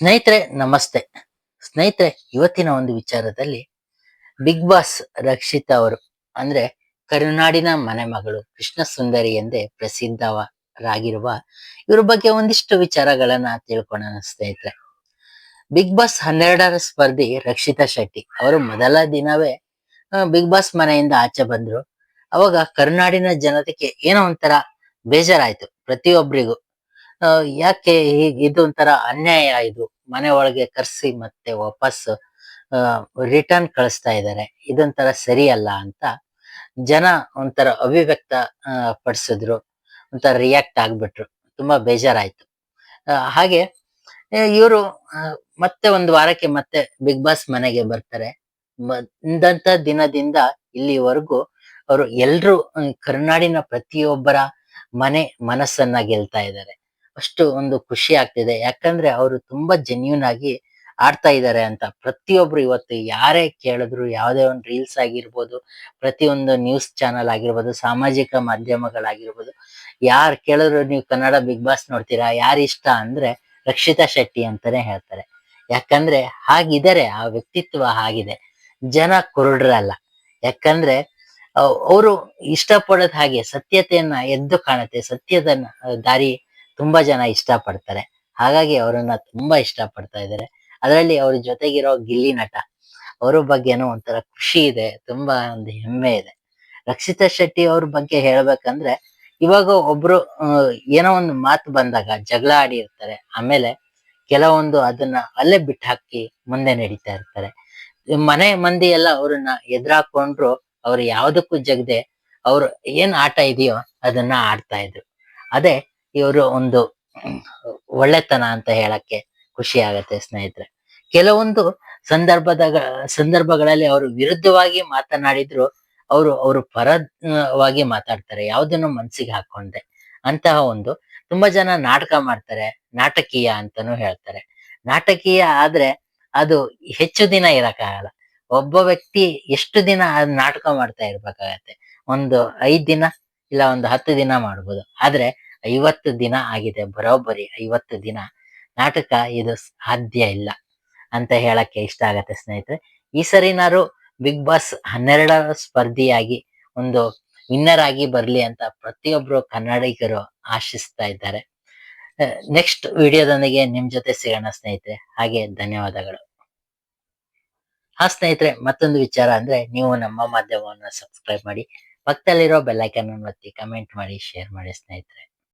ಸ್ನೇಹಿತರೆ, ನಮಸ್ತೆ. ಸ್ನೇಹಿತರೆ, ಇವತ್ತಿನ ಒಂದು ವಿಚಾರದಲ್ಲಿ ಬಿಗ್ ಬಾಸ್ ರಕ್ಷಿತಾ ಅವರು, ಅಂದ್ರೆ ಕರುನಾಡಿನ ಮನೆ ಮಗಳು ಕೃಷ್ಣ ಸುಂದರಿ ಎಂದೇ ಪ್ರಸಿದ್ಧರಾಗಿರುವ ಇವ್ರ ಬಗ್ಗೆ ಒಂದಿಷ್ಟು ವಿಚಾರಗಳನ್ನ ತಿಳ್ಕೊಳ್ಳೋಣ ಸ್ನೇಹಿತರೆ. ಬಿಗ್ ಬಾಸ್ ಹನ್ನೆರಡರ ಸ್ಪರ್ಧಿ ರಕ್ಷಿತಾ ಶೆಟ್ಟಿ ಅವರು ಮೊದಲ ದಿನವೇ ಬಿಗ್ ಬಾಸ್ ಮನೆಯಿಂದ ಆಚೆ ಬಂದ್ರು. ಅವಾಗ ಕರುನಾಡಿನ ಜನತೆಗೆ ಏನೋ ಒಂಥರ ಬೇಜಾರಾಯ್ತು. ಪ್ರತಿಯೊಬ್ಬರಿಗೂ ಆ, ಯಾಕೆ ಇದು ಒಂಥರ ಅನ್ಯಾಯ ಇದು? ಮನೆ ಒಳಗೆ ಕರ್ಸಿ ಮತ್ತೆ ವಾಪಸ್ ರಿಟರ್ನ್ ಕಳಿಸ್ತಾ ಇದ್ದಾರೆ ಇದೊಂಥರ ಸರಿಯಲ್ಲ ಅಂತ ಜನ ಒಂಥರ ಅಭಿವ್ಯಕ್ತ ಪಡಿಸಿದ್ರು. ಒಂಥರ ರಿಯಾಕ್ಟ್ ಆಗ್ಬಿಟ್ರು. ತುಂಬಾ ಬೇಜಾರಾಯ್ತು. ಹಾಗೆ ಇವರು ಮತ್ತೆ ಒಂದು ವಾರಕ್ಕೆ ಮತ್ತೆ ಬಿಗ್ ಬಾಸ್ ಮನೆಗೆ ಬರ್ತಾರೆ. ಬಂದಂತ ದಿನದಿಂದ ಇಲ್ಲಿವರೆಗೂ ಅವರು ಎಲ್ರು ಕರುನಾಡಿನ ಪ್ರತಿಯೊಬ್ಬರ ಮನೆ ಮನಸ್ಸನ್ನ ಗೆಲ್ತಾ ಇದ್ದಾರೆ ಅಷ್ಟು ಒಂದು ಖುಷಿ ಆಗ್ತಿದೆ. ಯಾಕಂದ್ರೆ ಅವರು ತುಂಬಾ ಜೆನ್ಯೂನ್ ಆಗಿ ಆಡ್ತಾ ಇದ್ದಾರೆ ಅಂತ. ಪ್ರತಿಯೊಬ್ರು ಇವತ್ತು ಯಾರೇ ಕೇಳಿದ್ರು, ಯಾವುದೇ ಒಂದು ರೀಲ್ಸ್ ಆಗಿರ್ಬೋದು, ಪ್ರತಿಯೊಂದು ನ್ಯೂಸ್ ಚಾನಲ್ ಆಗಿರ್ಬೋದು, ಸಾಮಾಜಿಕ ಮಾಧ್ಯಮಗಳಾಗಿರ್ಬೋದು, ಯಾರು ಕೇಳಿದ್ರು ನೀವು ಕನ್ನಡ ಬಿಗ್ ಬಾಸ್ ನೋಡ್ತೀರಾ, ಯಾರು ಇಷ್ಟ ಅಂದ್ರೆ ರಕ್ಷಿತಾ ಶೆಟ್ಟಿ ಅಂತಾನೆ ಹೇಳ್ತಾರೆ. ಯಾಕಂದ್ರೆ ಹಾಗಿದ್ದಾರೆ ಆ ವ್ಯಕ್ತಿತ್ವ ಹಾಗಿದೆ. ಜನ ಕುರುಡ್ರಲ್ಲ ಯಾಕಂದ್ರೆ ಅವರು ಇಷ್ಟಪಡೋದ್ ಹಾಗೆ ಸತ್ಯತೆಯನ್ನ ಎದ್ದು ಕಾಣುತ್ತೆ. ಸತ್ಯದ ದಾರಿ ತುಂಬಾ ಜನ ಇಷ್ಟ ಪಡ್ತಾರೆ ಹಾಗಾಗಿ ಅವರನ್ನ ತುಂಬಾ ಇಷ್ಟ ಪಡ್ತಾ ಇದ್ದಾರೆ. ಅದರಲ್ಲಿ ಅವ್ರ ಜೊತೆಗಿರೋ ಗಿಲ್ಲಿ ನಟ, ಅವ್ರ ಬಗ್ಗೆನೂ ಒಂಥರ ಖುಷಿ ಇದೆ, ತುಂಬಾ ಒಂದು ಹೆಮ್ಮೆ ಇದೆ. ರಕ್ಷಿತಾ ಶೆಟ್ಟಿ ಅವ್ರ ಬಗ್ಗೆ ಹೇಳ್ಬೇಕಂದ್ರೆ, ಇವಾಗ ಒಬ್ರು ಏನೋ ಒಂದು ಮಾತು ಬಂದಾಗ ಜಗಳ ಆಡಿ ಇರ್ತಾರೆ. ಆಮೇಲೆ ಕೆಲವೊಂದು ಅದನ್ನ ಅಲ್ಲೇ ಬಿಟ್ಟು ಹಾಕಿ ಮುಂದೆ ನಡೀತಾ ಇರ್ತಾರೆ. ಮನೆ ಮಂದಿ ಎಲ್ಲ ಅವ್ರನ್ನ ಎದುರಾಕೊಂಡ್ರು, ಅವ್ರು ಯಾವ್ದಕ್ಕೂ ಜಗದೆ, ಅವ್ರು ಏನ್ ಆಟ ಇದೆಯೋ ಅದನ್ನ ಆಡ್ತಾ ಇದ್ರು. ಅದೇ ಇವರು ಒಂದು ಒಳ್ಳೆತನ ಅಂತ ಹೇಳಕ್ಕೆ ಖುಷಿ ಆಗತ್ತೆ ಸ್ನೇಹಿತರೆ. ಕೆಲವೊಂದು ಸಂದರ್ಭದ ಸಂದರ್ಭಗಳಲ್ಲಿ ಅವರು ವಿರುದ್ಧವಾಗಿ ಮಾತನಾಡಿದ್ರು, ಅವರು ಅವರು ಪರವಾಗಿ ಮಾತಾಡ್ತಾರೆ, ಯಾವುದನ್ನು ಮನ್ಸಿಗೆ ಹಾಕೊಂಡೆ ಅಂತಹ ಒಂದು ತುಂಬಾ ಜನ ನಾಟಕ ಮಾಡ್ತಾರೆ, ನಾಟಕೀಯ ಅಂತಾನೂ ಹೇಳ್ತಾರೆ. ನಾಟಕೀಯ ಆದ್ರೆ ಅದು ಹೆಚ್ಚು ದಿನ ಇರಕ್ಕಾಗಲ್ಲ. ಒಬ್ಬ ವ್ಯಕ್ತಿ ಎಷ್ಟು ದಿನ ನಾಟಕ ಮಾಡ್ತಾ ಇರ್ಬೇಕಾಗತ್ತೆ? ಒಂದು ಐದ್ ದಿನ ಇಲ್ಲ ಒಂದು ಹತ್ತು ದಿನ ಮಾಡ್ಬೋದು. ಆದ್ರೆ ಐವತ್ತು ದಿನ ಆಗಿದೆ ಬರೋಬ್ಬರಿ ಐವತ್ತು ದಿನ. ನಾಟಕ ಇದು ಸಾಧ್ಯ ಇಲ್ಲ ಅಂತ ಹೇಳಕ್ಕೆ ಇಷ್ಟ ಆಗತ್ತೆ ಸ್ನೇಹಿತರೆ. ಈ ಸರಿನಾರು ಬಿಗ್ ಬಾಸ್ ಹನ್ನೆರಡರ ಸ್ಪರ್ಧಿಯಾಗಿ ಒಂದು ವಿನ್ನರ್ ಆಗಿ ಬರ್ಲಿ ಅಂತ ಪ್ರತಿಯೊಬ್ರು ಕನ್ನಡಿಗರು ಆಶಿಸ್ತಾ ಇದ್ದಾರೆ. ನೆಕ್ಸ್ಟ್ ವಿಡಿಯೋದೊಂದಿಗೆ ನಿಮ್ ಜೊತೆ ಸಿಗೋಣ ಸ್ನೇಹಿತರೆ. ಹಾಗೆ ಧನ್ಯವಾದಗಳು. ಆ ಸ್ನೇಹಿತರೆ, ಮತ್ತೊಂದು ವಿಚಾರ ಅಂದ್ರೆ ನೀವು ನಮ್ಮ ಮಾಧ್ಯಮವನ್ನ ಸಬ್ಸ್ಕ್ರೈಬ್ ಮಾಡಿ, ಪಕ್ಕದಲ್ಲಿರೋ ಬೆಲ್ಲೈಕನ್ ಒತ್ತಿ ಕಮೆಂಟ್ ಮಾಡಿ ಶೇರ್ ಮಾಡಿ ಸ್ನೇಹಿತರೆ.